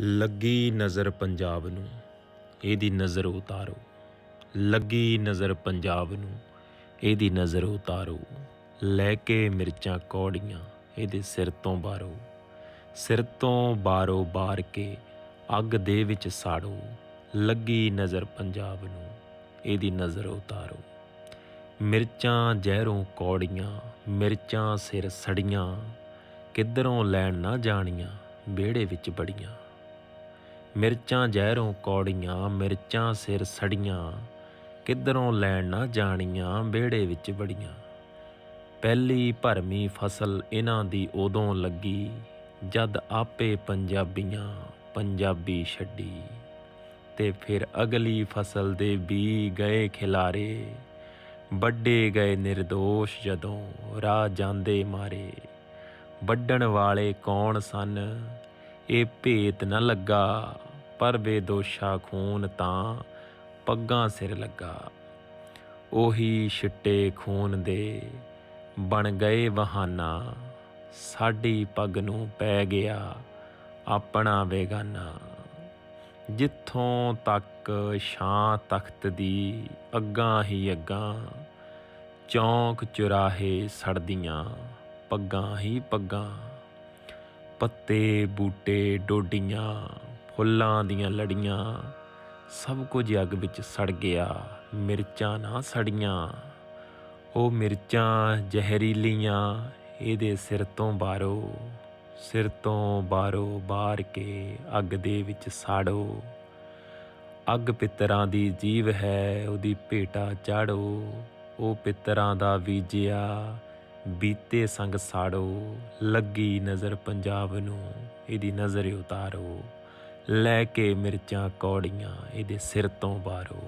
ਲੱਗੀ ਨਜ਼ਰ ਪੰਜਾਬ ਨੂੰ, ਇਹਦੀ ਨਜ਼ਰ ਉਤਾਰੋ। ਲੱਗੀ ਨਜ਼ਰ ਪੰਜਾਬ ਨੂੰ, ਇਹਦੀ ਨਜ਼ਰ ਉਤਾਰੋ। ਲੈ ਕੇ ਮਿਰਚਾਂ ਕੌੜੀਆਂ, ਇਹਦੇ ਸਿਰ ਤੋਂ ਬਾਰੋ। ਸਿਰ ਤੋਂ ਬਾਰੋ ਬਾਰ ਕੇ ਅੱਗ ਦੇ ਵਿੱਚ ਸਾੜੋ। ਲੱਗੀ ਨਜ਼ਰ ਪੰਜਾਬ ਨੂੰ, ਇਹਦੀ ਨਜ਼ਰ ਉਤਾਰੋ। ਮਿਰਚਾਂ ਜ਼ਹਿਰੋਂ ਕੌੜੀਆਂ, ਮਿਰਚਾਂ ਸਿਰ ਸੜੀਆਂ। ਕਿੱਧਰੋਂ ਲੈਣ ਨਾ ਜਾਣੀਆਂ, ਵਿਹੜੇ ਵਿੱਚ ਬੜੀਆਂ। ਮਿਰਚਾਂ ਜ਼ਹਿਰੋਂ ਕੌੜੀਆਂ, ਮਿਰਚਾਂ ਸਿਰ ਸੜੀਆਂ। ਕਿੱਧਰੋਂ ਲੈਣ ਨਾ ਜਾਣੀਆਂ, ਵਿਹੜੇ ਵਿੱਚ ਬੜੀਆਂ ਪਹਿਲੀ ਭਰਮੀ ਫਸਲ ਇਹਨਾਂ ਦੀ ਉਦੋਂ ਲੱਗੀ, ਜਦ ਆਪੇ ਪੰਜਾਬੀਆਂ ਪੰਜਾਬੀ ਛੱਡੀ। ਤੇ ਫਿਰ ਅਗਲੀ ਫਸਲ ਦੇ ਬੀ ਗਏ ਖਿਲਾਰੇ ਵੱਡੇ ਗਏ ਨਿਰਦੋਸ਼ ਜਦੋਂ ਰਾਹ ਜਾਂਦੇ ਮਾਰੇ। ਵੱਢਣ ਵਾਲੇ ਕੌਣ ਸਨ? ਇਹ ਭੇਤ ਨਾ ਲੱਗਾ। ਪਰ ਬੇਦੋਸ਼ਾ ਖੂਨ ਤਾਂ ਪੱਗਾਂ ਸਿਰ ਲੱਗਾ। ਉਹੀ ਛਿੱਟੇ ਖੂਨ ਦੇ ਬਣ ਗਏ ਬਹਾਨਾ, ਸਾਡੀ ਪੱਗ ਨੂੰ ਪੈ ਗਿਆ ਆਪਣਾ ਬੇਗਾਨਾ। ਜਿੱਥੋਂ ਤੱਕ ਛਾਂ ਤਖਤ ਦੀ ਅੱਗਾਂ ਹੀ ਅੱਗਾਂ, ਚੌਂਕ ਚੁਰਾਹੇ ਸੜਦੀਆਂ ਪੱਗਾਂ ਹੀ ਪੱਗਾਂ, ਪੱਤੇ ਬੂਟੇ ਡੋਡੀਆਂ ਫੁੱਲਾਂ ਦੀਆਂ ਲੜੀਆਂ, ਸਭ ਕੁਝ ਅੱਗ ਵਿੱਚ ਸੜ ਗਿਆ, ਮਿਰਚਾਂ ਨਾ ਸੜੀਆਂ। ਉਹ ਮਿਰਚਾਂ ਜ਼ਹਿਰੀਲੀਆਂ, ਇਹਦੇ ਸਿਰ ਤੋਂ ਬਾਰੋ ਸਿਰ ਤੋਂ ਬਾਰੋ ਬਾਰ ਕੇ ਅੱਗ ਦੇ ਵਿੱਚ ਸਾੜੋ। ਅੱਗ ਪਿੱਤਰਾਂ ਦੀ ਜੀਵ ਹੈ, ਉਹਦੀ ਭੇਟਾ ਚਾੜੋ। ਉਹ ਪਿੱਤਰਾਂ ਦਾ ਬੀਜਿਆ, ਬੀਤੇ ਸੰਗ ਸਾੜੋ। ਲੱਗੀ ਨਜ਼ਰ ਪੰਜਾਬ ਨੂੰ, ਇਹਦੀ ਨਜ਼ਰ ਉਤਾਰੋ। ਲੈ ਕੇ ਮਿਰਚਾਂ ਕੌੜੀਆਂ ਇਹਦੇ ਸਿਰ ਤੋਂ ਬਾਰੋ